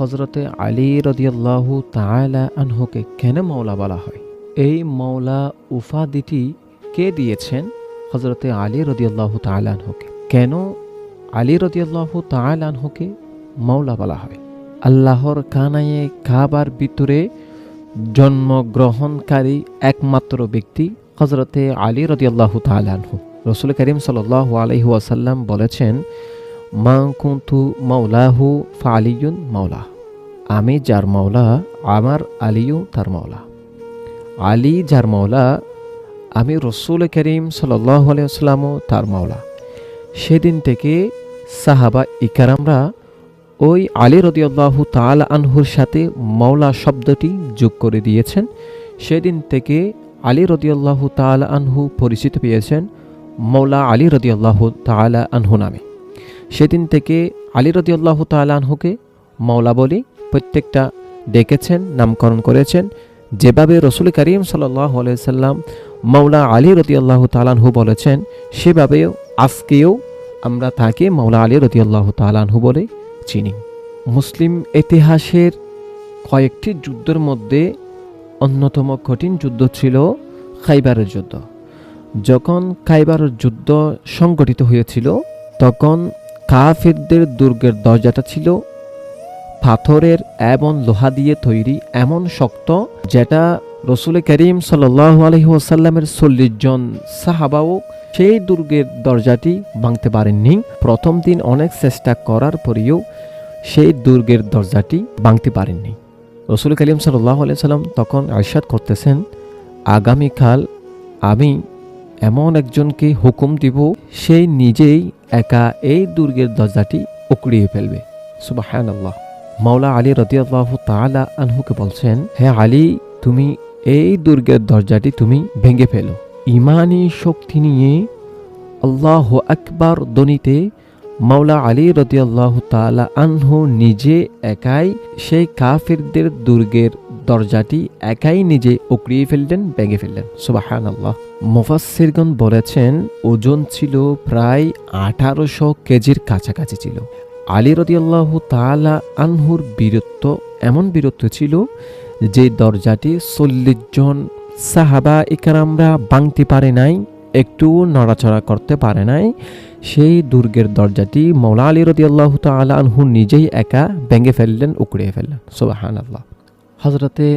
হজরতে আলী রদিয়াল্লাহু তাআলা আনহুকে কেন মৌলা বলা হয়? এই মৌলা উপাধিটি কে দিয়েছেন হজরতে আলী রদিয়াল্লাহু তাআলা আনহুকে? কেন আলী রদিয়াল্লাহু তাআলা আনহুকে মৌলা বলা হয়? আল্লাহর কানায়ে কাবার ভিতরে জন্মগ্রহণকারী একমাত্র ব্যক্তি হজরতে আলী রদিয়াল্লাহু তাআলা আনহু। রসুল করিম সাল্লাল্লাহু আলাইহি ওয়াসাল্লাম বলেছেন মা কুন্তু মাওলাহু ফালিয়ুন মাওলা আমি যার মাওলা, আমার আলিও তার মাওলা। আলী যার মাওলা, আমি রসুল করিম সাল্লাহ তার মাওলা। সেদিন থেকে সাহাবা ইকারামরা ওই আলী রদিয়াল্লাহু তাল আনহুর সাথে মাওলা শব্দটি যোগ করে দিয়েছেন। সেদিন থেকে আলী রদিয়াল্লাহু তাল আনহু পরিচিত পেয়েছেন মৌলা আলী রদিয়াল্লাহু তালা আনহু নামে। সেদিন থেকে আলী রদিয়াল্লাহু তালা আনহুকে মৌলা বলে প্রত্যেকটা ডেকেছেন, নামকরণ করেছেন। যেভাবে রসুল করিম সাল্লাহ সাল্লাম মৌলা আলী রদিয়াল্লাহু তালানহু বলেছেন, সেভাবেও আজকেও আমরা তাকে মৌলা আলী রদিয়াল্লাহু তালানহু বলে চিনি। মুসলিম ইতিহাসের কয়েকটি যুদ্ধের মধ্যে অন্যতম কঠিন যুদ্ধ ছিল খাইবারের যুদ্ধ। যখন খাইবারের যুদ্ধ সংগঠিত হয়েছিল, তখন কাফিরদের দুর্গের দরজাটা ছিল পাথরের এবং লোহা দিয়ে তৈরি এমন শক্ত, যেটা রসুল করিম সাল্লাহ আলহিহাসাল্লামের চল্লিশ জন সাহাবাও সেই দুর্গের দরজাটি ভাঙতে পারেননি। প্রথম দিন অনেক চেষ্টা করার পরেও সেই দুর্গের দরজাটি ভাঙতে পারেননি। রসুল করিম সাল্লাহ আলিয়া সাল্লাম তখন আশাদ করতেছেন, আগামীকাল আমি এমন একজনকে হুকুম দিব সেই নিজেই একা এই দুর্গের দরজাটি উকড়িয়ে ফেলবে। সুবাহ আল্লাহ মাওলা আলী রদিয়াল্লাহ তালা আনহুকে বলছেন, হে আলী, তুমি এই দুর্গের দরজাটি তুমি ভেঙে ফেলো। ইমানি শক্তি নিয়ে আল্লাহ আকবার দনিতে মাওলা আলী রদিয়াল্লাহ তালা আনহু নিজে একাই সেই কাফিরদের দুর্গের দরজাটি একাই নিজে উকড়িয়ে ফেললেন, ভেঙে ফেললেন। সুবাহান আল্লাহ মুফাসিরগণ বলেছেন, ওজন ছিল প্রায় আঠারোশো কেজির কাছাকাছি ছিল। আলী রদিয়াল্লাহ তালা আনহুর বীরত্ব এমন বীরত্ব ছিল যে দরজাটি চল্লিশ জন সাহাবা ইকারামরা ভাঙতে পারে নাই, একটু নড়াচড়া করতে পারে নাই। সেই দুর্গের দরজাটি মৌলা আলী রদিয়াল্লাহ তালা আনহু নিজেই একা ভেঙে ফেললেন উকড়িয়ে ফেললেন। সোবাহান আল্লাহ হজরতে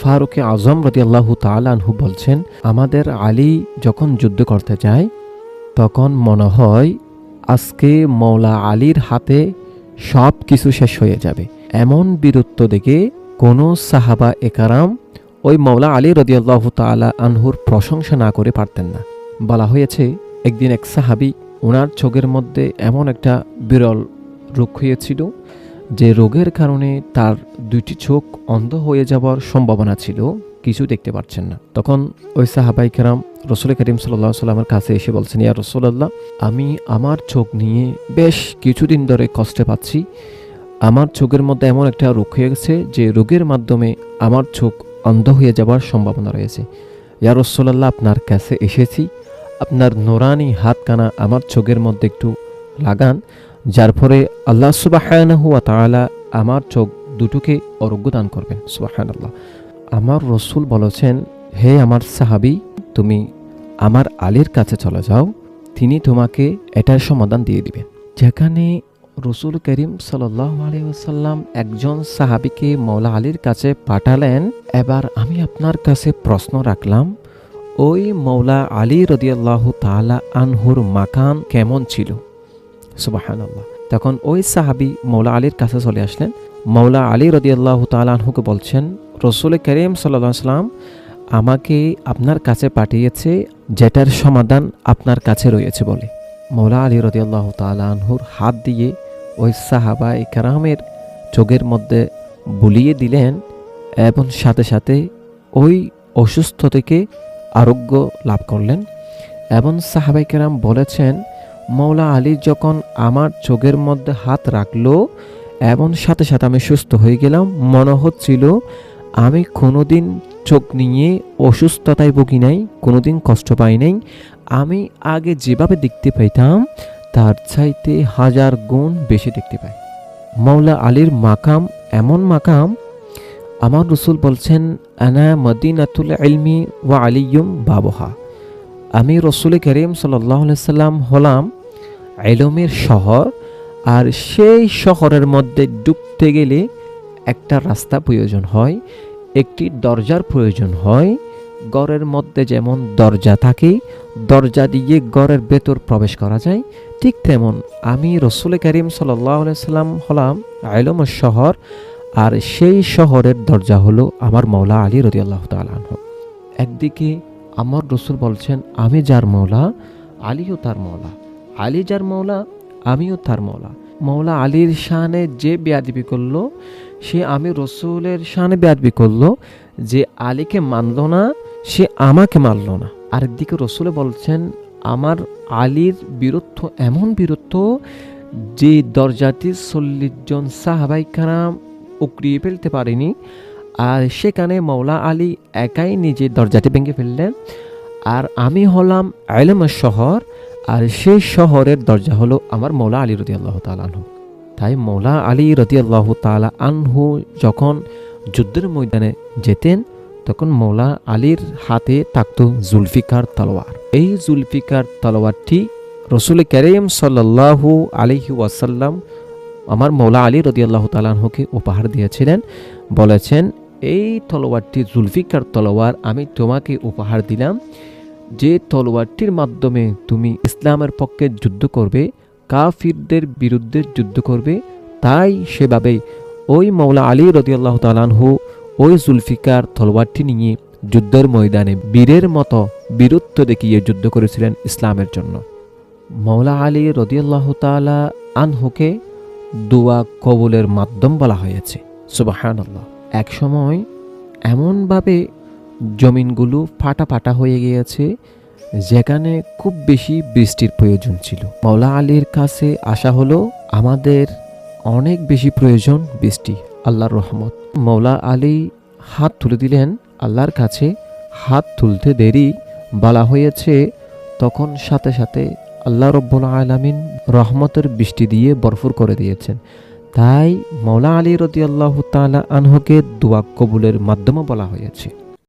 ফারুকে আজম রদিয়াল্লাহু তালা আনহু বলছেন, আমাদের আলী যখন যুদ্ধ করতে যায়, তখন মনে হয় আজকে মৌলা আলীর হাতে সব কিছু শেষ হয়ে যাবে। এমন বীরত্ব দেখে কোনো সাহাবা একারাম ওই মৌলা আলী রদিয়াল্লাহ তালা আনহুর প্রশংসা না করে পারতেন না। বলা হয়েছে, একদিন এক সাহাবি ওনার চোখের মধ্যে এমন একটা বিরল রোগ হয়েছিল যে রোগের কারণে তার দুইটি চোখ অন্ধ হয়ে যাওয়ার সম্ভাবনা ছিল, কিছু দেখতে পাচ্ছেন না। তখন ওই সাহাবাই কেরাম রসুল করিম সাল্লাহ সাল্লামের কাছে এসে বলছেন, ইয়া রসুল্লাহ আমি আমার চোখ নিয়ে বেশ কিছুদিন ধরে কষ্টে পাচ্ছি। আমার চোখের মধ্যে এমন একটা রোগ হয়ে গেছে যে রোগের মাধ্যমে আমার চোখ অন্ধ হয়ে যাওয়ার সম্ভাবনা রয়েছে। ইয়া রসুল্লাহ আপনার কাছে এসেছি। আপনার নোরানি হাতকানা আমার চোখের মধ্যে একটু লাগান। যার ফলে আল্লাহ তাআলা আমার চোখ দুটোকে অরোগ্য দান করবেন সুবাহান আল্লাহ আমার রসুল বলেছেন, হে আমার সাহাবি, তুমি আমার আলীর কাছে চলে যাও, তিনি তোমাকে এটার সমাধান দিয়ে দিবেন। যেখানে রসুল করিম সাল্লাম একজন সাহাবিকে মৌলা আলীর কাছে পাঠালেন, এবার আমি আপনার কাছে প্রশ্ন রাখলাম, ওই মৌলা আলী রদিয়াল্লাহ তালা আনহুর মাকান কেমন ছিল? সুবাহান আল্লাহ তখন ওই সাহাবি মৌলা আলীর কাছে চলে আসলেন। মৌলা আলী রদিয়াল্লাহ তালাহুকে বলছেন, রসুল করিম সাল্লা সাল্লাম আমাকে আপনার কাছে পাঠিয়েছে, যেটার সমাধান আপনার কাছে রয়েছে বলে। মৌলা আলী রদিয়াল্লাহ তালাহুর হাত দিয়ে ওই সাহাবা ইকারামের চোখের মধ্যে বুলিয়ে দিলেন এবং সাথে সাথে ওই অসুস্থ থেকে আরোগ্য লাভ করলেন। এবং সাহাবাই কেরাম বলেছেন মৌলা আলী যখন আমার চোখের মধ্যে হাত রাখল এবং সাথে সাথে আমি সুস্থ হয়ে গেলাম মনে হচ্ছিল আমি কোনোদিন চোখ নিয়ে অসুস্থতায় ভুগি নাই, কোনোদিন কষ্ট পাই নাই। আমি আগে যেভাবে দেখতে পাইতাম, তার চাইতে হাজার গুণ বেশি দেখতে পাই। মৌলা আলীর মাকাম এমন মাকাম, আমার রসুল বলছেন, আনা মদিনাতুল ইলমি ওয়া আলিয়ুম বাবহা। আমি রসুল করিম সাল্লাহ সাল্লাম হলাম এলমের শহর আর সেই শহরের মধ্যে ডুবতে গেলে একটা রাস্তা প্রয়োজন হয়, একটি দরজার প্রয়োজন হয়। গড়ের মধ্যে যেমন দরজা থাকে, দরজা দিয়ে গড়ের ভেতর প্রবেশ করা যায়। ঠিক তেমন আমি রসুল করিম সাল্লাম হলাম আলমের শহর আর সেই শহরের দরজা হলো আমার মৌলা আলী রদি আল্লাহ তালাহ একদিকে আমার রসুল বলছেন, আমি যার মৌলা আলীও তার মৌলা আলী যার মৌলা আমিও তার মৌলা মৌলা আলীর শানে যে বেয়াদবি করল, সে আমি রসুলের শানে বেয়াদবি করল, যে আলীকে মানল না, সে আমাকে মানল না। আরেকদিকে রসুলে বলছেন, আমার আলীর বীরত্ব এমন বীরত্ব যে দরজাটি চল্লিশ জন সাহাবাই কারাম উকড়িয়ে ফেলতে পারেনি। আর সেখানে মৌলা আলী একাই নিজে দরজাটি ভেঙে ফেললেন। আর আমি হলাম আলমের শহর আর সেই শহরের দরজা হলো আমার মৌলা আলী রতি আল্লাহ তালানহু তাই মৌলা আলী রতি আল্লাহ তালা আনহু যখন যুদ্ধের ময়দানে যেতেন, তখন মৌলা আলীর হাতে থাকতো জুলফিকার তলোয়ার। এই জুলফিকার তলোয়ারটি রসুল করিম সাল্লাহু আলহি ওয়াসাল্লাম আমার মৌলা আলী রদি আল্লাহ তালাহুকে উপহার দিয়েছিলেন। বলেছেন, এই তলোয়ারটি জুলফিকার তলোয়ার, আমি তোমাকে উপহার দিলাম। যে তলোয়ারটির মাধ্যমে তুমি ইসলামের পক্ষে যুদ্ধ করবে, কাফিরদের বিরুদ্ধে যুদ্ধ করবে, তাই সেভাবে ওই মৌলা আলী রদি আল্লাহ তালানহু ওই জুলফিকার তলোয়ারটি নিয়ে যুদ্ধের ময়দানে বীরের মতো বীরত্ব দেখিয়ে যুদ্ধ করেছিলেন ইসলামের জন্য। মৌলা আলী রদিয়াল্লাহ তালা আনহুকে দোয়া কবুলের মাধ্যম বলা হয়েছে। সুবাহান এক সময় এমনভাবে জমিনগুলো ফাটা ফাটা হয়ে গিয়েছে, যেখানে খুব বেশি বৃষ্টির প্রয়োজন ছিল। মৌলা আলীর কাছে আসা হলো, আমাদের অনেক বেশি প্রয়োজন বৃষ্টি, আল্লাহর রহমত। মৌলা আলী হাত তুলে দিলেন, আল্লাহর কাছে হাত তুলতে দেরি বলা হয়েছে, তখন সাথে সাথে আল্লাহ রব্বুল আলমিন রহমতের বৃষ্টি দিয়ে বরফুর করে দিয়েছেন। তাই মৌলা আলী রদি আল্লাহ তালা আনহকে দোয়া কবুলের মাধ্যমে বলা হয়েছে।